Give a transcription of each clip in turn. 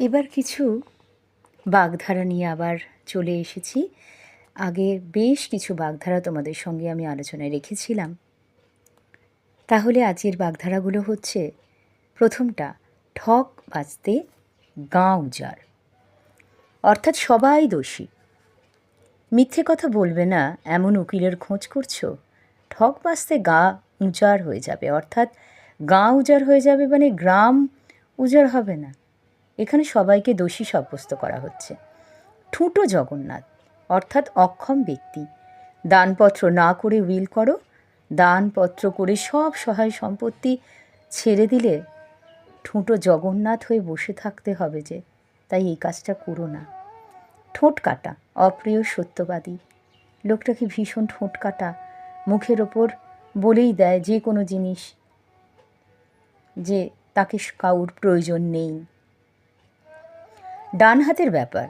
এবার কিছু বাগধারা নিয়ে আবার চলে এসেছি। আগে বেশ কিছু বাগধারা তোমাদের সঙ্গে আমি আলোচনায় রেখেছিলাম। তাহলে আজকের বাগধারাগুলো হচ্ছে, প্রথমটা, ঠক বাজতে গাঁ উজাড়। অর্থাৎ সবাই দোষী। মিথ্যে কথা বলবে না, এমন উকিলের খোঁজ করছ? ঠক বাজতে গা উজাড় হয়ে যাবে, অর্থাৎ গা উজাড় হয়ে যাবে মানে গ্রাম উজাড় হবে না। এখানে সবাইকে দোষী সাব্যস্ত করা হচ্ছে। ঠুঁটো জগন্নাথ, অর্থাৎ অক্ষম ব্যক্তি। দানপত্র না করে উইল করো, দানপত্র করে সব সহায় সম্পত্তি ছেড়ে দিলে ঠুঁটো জগন্নাথ হয়ে বসে থাকতে হবে যে, তাই এই কাজটা করো না। ঠোঁট কাটা, অপ্রিয় সত্যবাদী। লোকটাকে ভীষণ ঠোঁট কাটা, মুখের ওপর বলেই দেয় যে কোনো জিনিস, যে তাকে কাউর প্রয়োজন নেই। ডান হাতের ব্যাপার।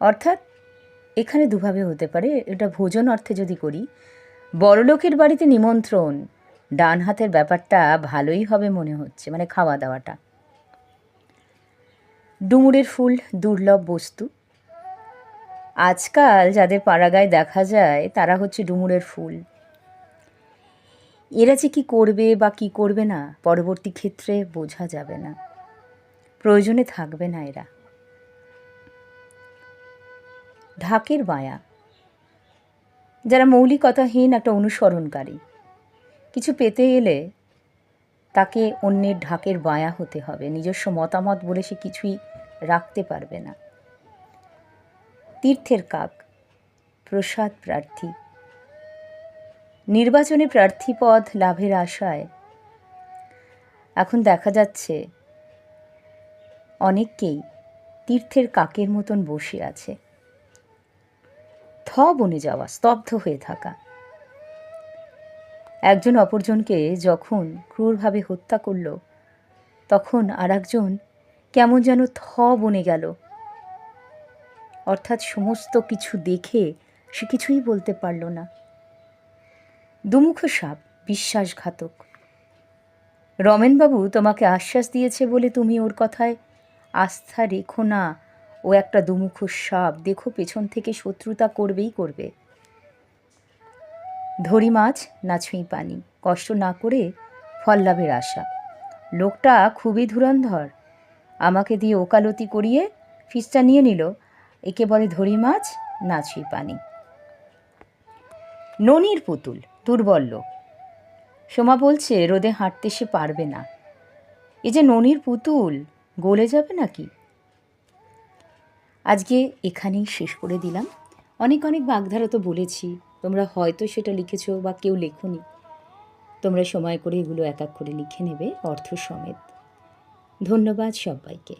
অর্থাৎ, এখানে দুভাবে হতে পারে। এটা ভোজন অর্থে যদি করি, বড়লোকের বাড়িতে নিমন্ত্রণ ডান হাতের ব্যাপারটা ভালোই হবে মনে হচ্ছে মানে খাওয়া দাওয়াটা। ডুমুরের ফুল, দুর্লভ বস্তু। আজকাল যাদের পাড়াগায় দেখা যায়, তারা হচ্ছে ডুমুরের ফুল। এরা যে কী করবে বা কী করবে না, পরবর্তী ক্ষেত্রে বোঝা যাবে না। প্রয়োজনে থাকবে না এরা। ঢাকের বায়া। যারা মৌলিকতাহীন একটা অনুসরণকারী, কিছু পেতে এলে তাকে অন্যের ঢাকের বায়া হতে হবে। নিজস্ব মতামত বলে সে কিছুই রাখতে পারবে না। তীর্থের কাক, প্রসাদ প্রার্থী। নির্বাচনে প্রার্থী পদ লাভের আশায় এখন দেখা যাচ্ছে অনেককেই তীর্থের কাকের মতন বসে আছে। থ বনে যাওয়া, স্তব্ধ হয়ে থাকা। একজন অপরজনকে যখন ক্রূরভাবে হত্যা করল, তখন আর একজন কেমন যেন থ বনে গেল। অর্থাৎ সমস্ত কিছু দেখে সে কিছুই বলতে পারল না। দুমুখ সাপ, বিশ্বাসঘাতক। রমেনবাবু তোমাকে আশ্বাস দিয়েছে বলে তুমি ওর কথায় আস্থা রেখো না। ও একটা দুমুখ সাপ। দেখো, পেছন থেকে শত্রুতা করবেই করবে। ধরি মাছ, না ছুঁই পানি। কষ্ট না করে ফল লাভের আশা। লোকটা খুবই ধুরন্ধর। আমাকে দিয়ে ওকালতি করিয়ে ফিসটা নিয়ে নিল। একে বলে ধরি মাছ, না ছুঁই পানি। ননির পুতুল, দুর্বল লোক। সোমা বলছে, রোদে হাঁটতে সে পারবে না। এই যে ননির পুতুল গলে যাবে নাকি? আজকে এখানেই শেষ করে দিলাম। অনেক অনেক বাগধারা তো বলেছি, তোমরা হয়তো সেটা লিখেছ বা কেউ লেখনি। তোমরা সময় করে এগুলো এক এক করে লিখে নেবে অর্থ সমেত। ধন্যবাদ সবাইকে।